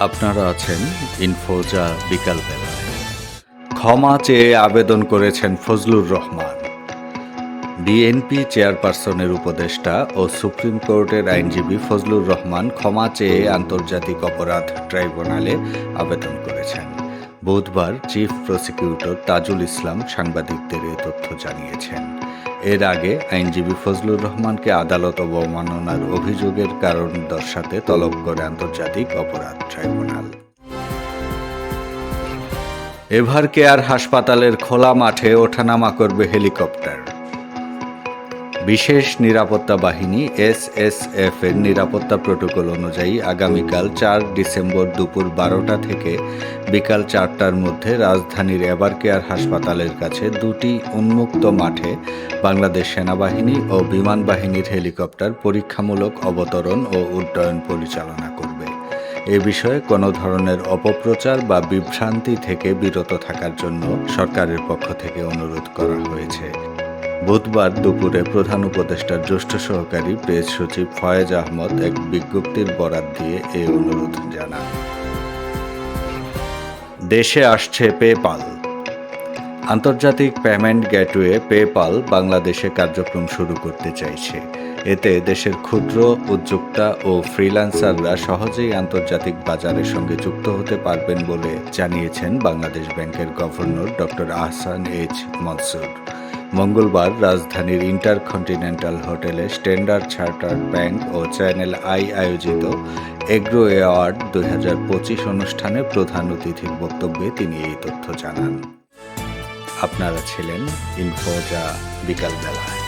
আপনারা আছেন ইনফোজা বিকালবেলায় ক্ষমা চেয়ে আবেদন করেছেন ফজলুর রহমান। বিএনপি চেয়ারপারসনের উপদেষ্টা ও সুপ্রিম কোর্টের আইনজীবী ফজলুর রহমান ক্ষমা চেয়ে আন্তর্জাতিক অপরাধ ট্রাইব্যুনালে আবেদন করেছেন। বুধবার চিফ প্রসিকিউটর তাজুল ইসলাম সাংবাদিকদের এ তথ্য জানিয়েছেন। এর আগে আইনজীবী ফজলুর রহমানকে আদালত অবমাননার অভিযোগের কারণ দর্শাতে তলব করে আন্তর্জাতিক অপরাধ ট্রাইব্যুনাল। এভার কেয়ার হাসপাতালের খোলা মাঠে ওঠানামা করবে হেলিকপ্টার। বিশেষ নিরাপত্তা বাহিনী এসএসএফ এর নিরাপত্তা প্রোটোকল অনুযায়ী আগামীকাল চার ডিসেম্বর দুপুর বারোটা থেকে বিকাল চারটার মধ্যে রাজধানীর এভার কেয়ার হাসপাতালের কাছে দুটি উন্মুক্ত মাঠে বাংলাদেশ সেনাবাহিনী ও বিমান বাহিনীর হেলিকপ্টার পরীক্ষামূলক অবতরণ ও উড্ডয়ন পরিচালনা করবে। এ বিষয়ে কোনো ধরনের অপপ্রচার বা বিভ্রান্তি থেকে বিরত থাকার জন্য সরকারের পক্ষ থেকে অনুরোধ করা হয়েছে। বুধবার দুপুরে প্রধান উপদেষ্টার জ্যেষ্ঠ সহকারী প্রেস সচিব ফয়েজ আহমদ এক বিজ্ঞপ্তির বরাত দিয়ে এই অনুরোধ জানান। দেশে আসছে পেপাল। আন্তর্জাতিক পেমেন্ট গেটওয়ে পেপাল বাংলাদেশে কার্যক্রম শুরু করতে চাইছে। এতে দেশের ক্ষুদ্র, উদ্যোক্তা ও ফ্রিল্যান্সাররা সহজেই আন্তর্জাতিক বাজারের সঙ্গে যুক্ত হতে পারবেন বলে জানিয়েছেন বাংলাদেশ ব্যাংকের governor doctor Ahsan H Mansur. মঙ্গলবার রাজধানীর ইন্টারকন্টিনেন্টাল হোটেলে স্ট্যান্ডার্ড চার্টার ব্যাংক ও চ্যানেল আই আয়োজিত এগ্রো অ্যাওয়ার্ড দুই অনুষ্ঠানে প্রধান অতিথির বক্তব্যে তিনি এই তথ্য জানান। আপনারা ছিলেন ইনফোজা বিকালবেলায়।